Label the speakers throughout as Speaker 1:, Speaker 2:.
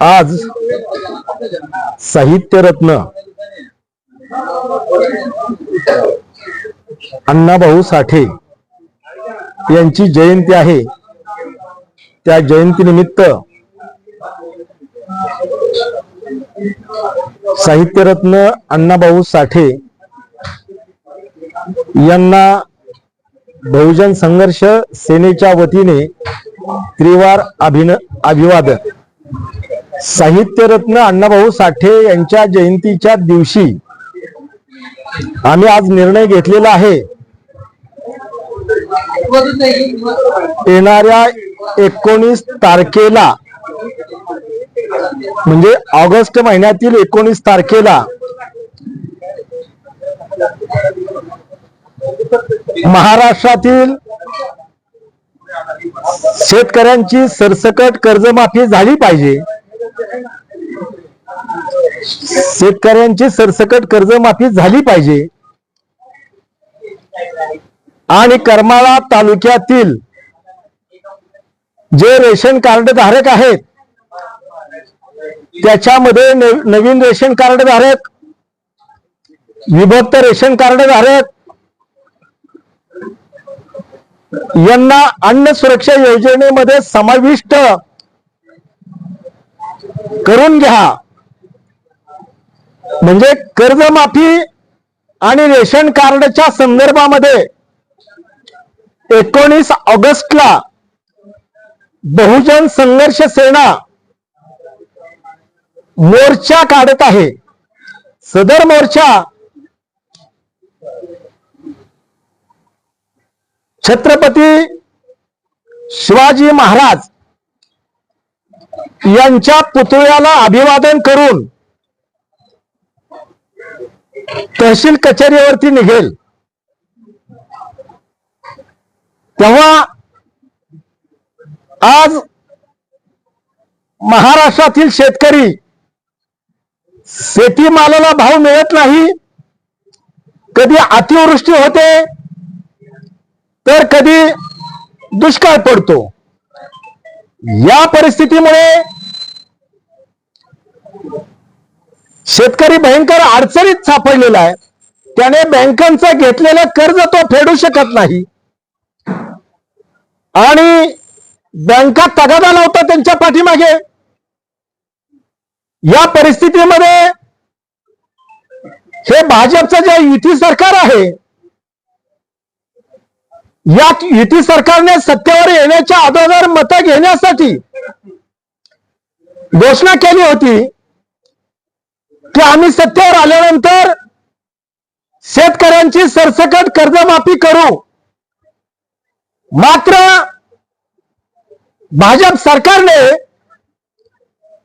Speaker 1: आज साहित्यरत्न अण्णाभाऊ साठे यांची जयंती आहे. त्या जयंतीनिमित्त साहित्यरत्न अण्णाभाऊ साठे यांना बहुजन संघर्ष सेनेच्या वतीने त्रिवार अभिन अभिवादन. साहित्यरत्न अण्णाभाऊ साठे यांच्या जयंतीच्या दिवशी आम्ही आज निर्णय घेतलेला आहे. येणाऱ्या एकोणीस तारखेला म्हणजे ऑगस्ट महिन्यातील एकोणीस तारखेला महाराष्ट्रातील शेतकऱ्यांची सरसकट कर्जमाफी झाली पाहिजे. शेतकऱ्यांची सरसकट कर्जमाफी झाली पाहिजे. आणि करमाळा तालुक्यातील जे रेशन कार्ड धारक आहेत त्याच्यामध्ये नवीन रेशन कार्ड धारक विभक्त रेशन कार्ड धारक यांना अन्न सुरक्षा योजनेमध्ये समाविष्ट करून घ्या. म्हणजे कर्जमाफी आणि रेशन कार्डच्या संदर्भामध्ये एकोणीस ऑगस्टला बहुजन संघर्ष सेना मोर्चा काढत आहे. सदर मोर्चा छत्रपती शिवाजी महाराज यांच्या पुतळ्याला अभिवादन करून तहसील कचेरीवरती निघेल. तेव्हा आज महाराष्ट्रातील शेतकरी शेतीमालाला भाव मिळत नाही कधी अतिवृष्टी होते तर कधी दुष्काळ पडतो. या परिस्थितीमुळे शेतकरी भयंकर अडचणीत सापडलेला आहे. त्याने बँकांचा घेतलेलं कर्ज तो फेडू शकत नाही. आणि बँका तगादा लावतात त्यांच्या पाठीमागे. या परिस्थितीमध्ये हे भाजपचं जे युती सरकार आहे या युती सरकारने सत्तेवर येण्याच्या अगोदर मतं घेण्यासाठी घोषणा केली होती की आम्ही सत्तेवर आल्यानंतर शेतकऱ्यांची सरसकट कर्जमाफी करू. मात्र भाजप सरकारने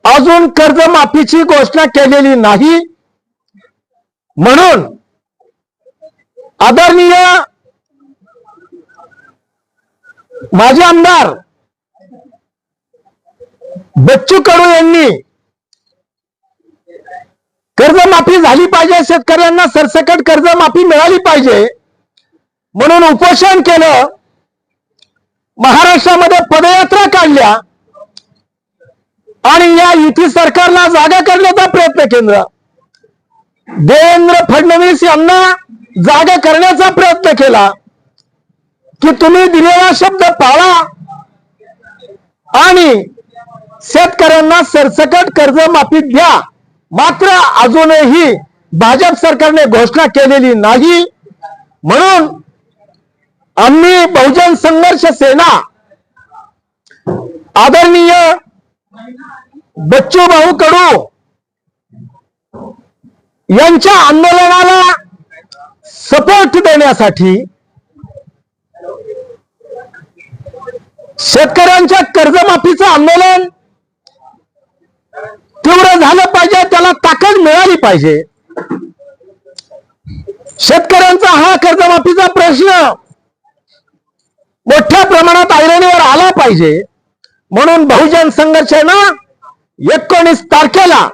Speaker 1: अजून कर्जमाफीची घोषणा केलेली नाही. म्हणून आदरणीय माजी आमदार बच्चू कडू यांनी कर्जमाफी झाली पाहिजे शेतकऱ्यांना सरसकट कर्जमाफी मिळाली पाहिजे म्हणून उपोषण केलं. महाराष्ट्रामध्ये पदयात्रा काढल्या आणि या युती सरकारला जागा करण्याचा प्रयत्न केला. देवेंद्र फडणवीस यांना जागा करण्याचा प्रयत्न केला. की तुम्ही दिलेला शब्द पाळा. आणि शेतकऱ्यांना सरसकट कर्जमाफी द्या. मात्र अजूनही भाजप सरकारने घोषणा केलेली नाही. म्हणून आम्ही बहुजन संघर्ष सेना आदरणीय बच्चू भाऊ कडू यांच्या आंदोलनाला सपोर्ट देण्यासाठी शेतकऱ्यांच्या कर्जमाफीचं आंदोलन तीव्र झालं पाहिजे त्याला ताकद मिळाली पाहिजे. शेतकऱ्यांचा हा कर्जमाफीचा प्रश्न मोठ्या प्रमाणात ऐरणीवर आला पाहिजे. म्हणून बहुजन संघर्षानं एकोणीस तारखेला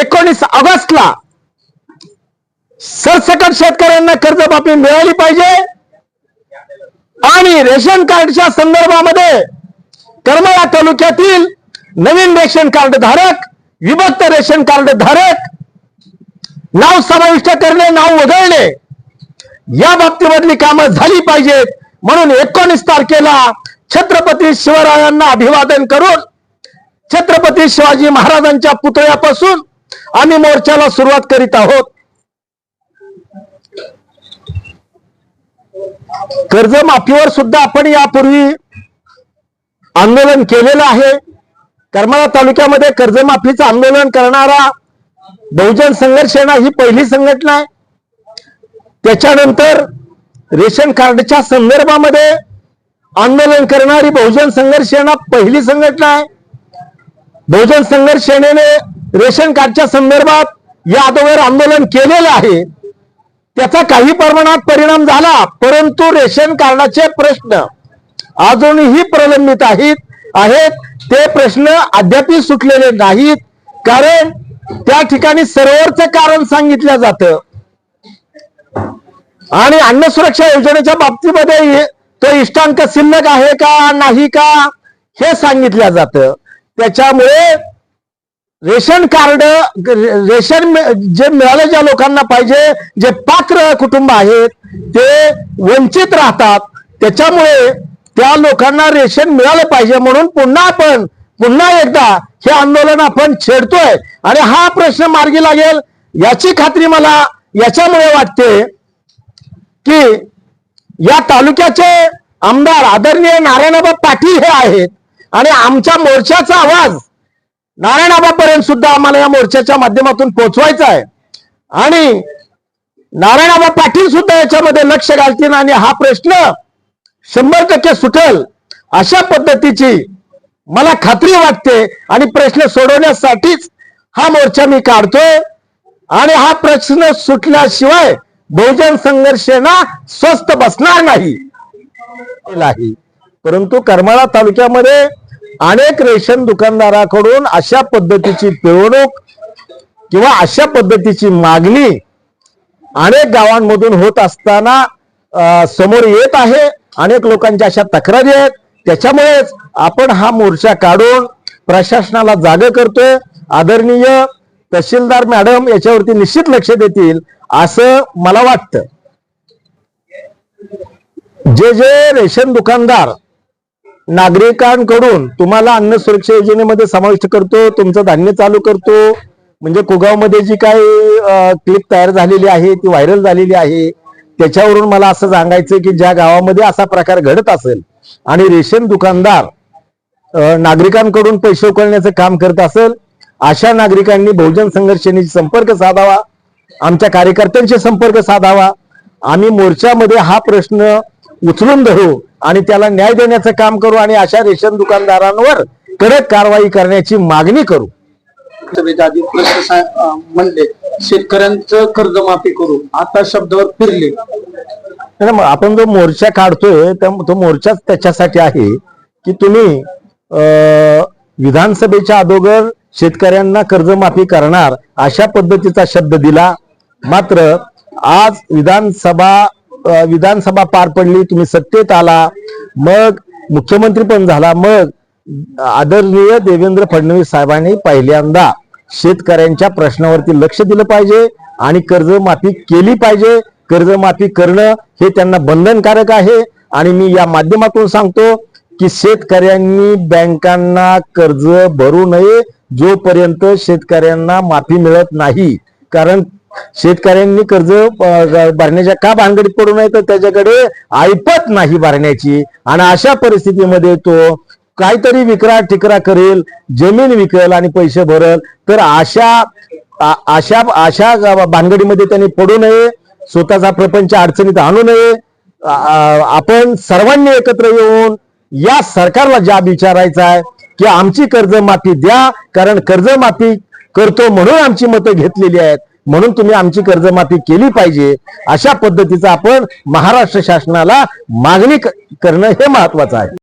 Speaker 1: एकोणीस ऑगस्टला सरसकट शेतकऱ्यांना कर्जमाफी मिळाली पाहिजे. आणि रेशन कार्डच्या संदर्भामध्ये करमळा तालुक्यातील नवीन रेशन कार्ड धारक विभक्त रेशन कार्ड धारक नाव समाविष्ट करणे नाव वगळणे या बाबतीमधली कामं झाली पाहिजेत. म्हणून एकोणीस तारखेला छत्रपती शिवरायांना अभिवादन करून छत्रपती शिवाजी महाराजांच्या पुतळ्यापासून आम्ही मोर्चाला सुरुवात करीत आहोत. कर्जमाफीवर सुद्धा आपण यापूर्वी आंदोलन केलेलं आहे. करमाळा तालुक्यामध्ये कर्जमाफीचं आंदोलन करणारा बहुजन संघर्ष सेना ही पहिली संघटना आहे. त्याच्यानंतर रेशन कार्डच्या संदर्भामध्ये आंदोलन करणारी बहुजन संघर्ष सेना पहिली संघटना आहे. बहुजन संघर्ष सेनेने रेशन कार्डच्या संदर्भात या अगोदर आंदोलन केलेलं आहे. त्याचा काही प्रमाणात परिणाम झाला परंतु रेशन कार्डाचे प्रश्न अजूनही प्रलंबित आहेत आहेत. ते प्रश्न अद्याप सुटलेले नाहीत कारण त्या ठिकाणी सर्वरचं कारण सांगितलं जातं. आणि अन्न सुरक्षा योजनेच्या बाबतीमध्ये तो इष्टांक शिल्लक आहे का नाही का हे सांगितलं जातं. त्याच्यामुळे रेशन कार्ड रेशन जे मिळालं ज्या लोकांना पाहिजे जे पात्र कुटुंब आहेत ते वंचित राहतात. त्याच्यामुळे त्या लोकांना रेशन मिळालं पाहिजे म्हणून पुन्हा आपण पुन्हा एकदा हे आंदोलन आपण छेडतोय. आणि हा प्रश्न मार्गी लागेल याची खात्री मला याच्यामुळे वाटते की या तालुक्याचे आमदार आदरणीय नारायणबाब पाटील हे आहेत. आणि आमच्या मोर्चाचा आवाज नारायणाबापर्यंत सुद्धा आम्हाला या मोर्चाच्या माध्यमातून पोहोचवायचं आहे. आणि नारायणाबा पाटील सुद्धा याच्यामध्ये लक्ष घालतील आणि हा प्रश्न शंभर टक्के सुटेल अशा पद्धतीची मला खात्री वाटते आणि प्रश्न सोडवण्यासाठीच हा मोर्चा मी काढतोय. आणि हा प्रश्न सुटल्याशिवाय बहुजन संघर्षांना स्वस्त बसणार नाही. नाही. परंतु करमाळा तालुक्यामध्ये अनेक रेशन दुकानदाराकडून अशा पद्धतीची पिळवणूक किंवा अशा पद्धतीची मागणी अनेक गावांमधून होत असताना समोर येत आहे. अनेक लोकांच्या अशा तक्रारी आहेत. त्याच्यामुळेच आपण हा मोर्चा काढून प्रशासनाला जाग करतोय. आदरणीय तहसीलदार मॅडम याच्यावरती निश्चित लक्ष देतील असं मला वाटतं. जे जे रेशन दुकानदार नागरिकांकडून तुम्हाला अन्न सुरक्षा योजनेमध्ये समाविष्ट करतो तुमचं धान्य चालू करतो. म्हणजे कुगावमध्ये जी काही क्लिप तयार झालेली आहे ती व्हायरल झालेली आहे त्याच्यावरून मला असं सांगायचं की ज्या गावामध्ये असा प्रकार घडत असेल आणि रेशन दुकानदार नागरिकांकडून पैसे उकळण्याचं काम करत असेल अशा नागरिकांनी बहुजन संघर्ष संपर्क साधावा आमच्या कार्यकर्त्यांशी संपर्क साधावा. आम्ही मोर्चामध्ये हा प्रश्न उचलून धरू. आणि त्याला न्याय देण्याचं काम करू आणि अशा रेशन दुकानदारांवर कडक कारवाई करण्याची मागणी करू.
Speaker 2: म्हणले शेतकऱ्यांचं कर्जमाफी करू. आता शब्दावर फिरले.
Speaker 1: मग आपण जो मोर्चा काढतोय त्या- तो मोर्चाच त्याच्यासाठी आहे की तुम्ही विधानसभेच्या अगोदर शेतकऱ्यांना कर्जमाफी करणार अशा पद्धतीचा शब्द दिला. मात्र आज विधानसभा विधानसभा पार पडली तुम्ही सत्तेत आला मग मुख्यमंत्री पण झाला मग आदरणीय देवेंद्र फडणवीस साहेबांनी पहिल्यांदा शेतकऱ्यांच्या प्रश्नावरती लक्ष दिलं पाहिजे आणि कर्जमाफी केली पाहिजे. कर्जमाफी करणं हे त्यांना बंधनकारक आहे आणि मी या माध्यमातून सांगतो की शेतकऱ्यांनी बँकांना कर्ज भरू नये जोपर्यंत शेतकऱ्यांना माफी मिळत नाही. कारण शेतकऱ्यांनी कर्ज भरण्याच्या का भानगडीत पडू नये? तर त्याच्याकडे ऐपत नाही भरण्याची. आणि अशा परिस्थितीमध्ये तो काहीतरी विक्रा टिकरा करेल जमीन विकेल आणि पैसे भरल तर अशा अशा अशा भानगडीमध्ये त्यांनी पडू नये स्वतःचा प्रपंच अडचणीत आणू नये. आपण सर्वांनी एकत्र येऊन या सरकारला ज्या विचारायचा आहे की आमची कर्जमाफी द्या कारण कर्जमाफी करतो म्हणून आमची मतं घेतलेली आहेत. म्हणून तुम्ही आमची कर्जमाफी केली पाहिजे. अशा पद्धतीचं आपण महाराष्ट्र शासनाला मागणी करणं हे महत्वाचं आहे.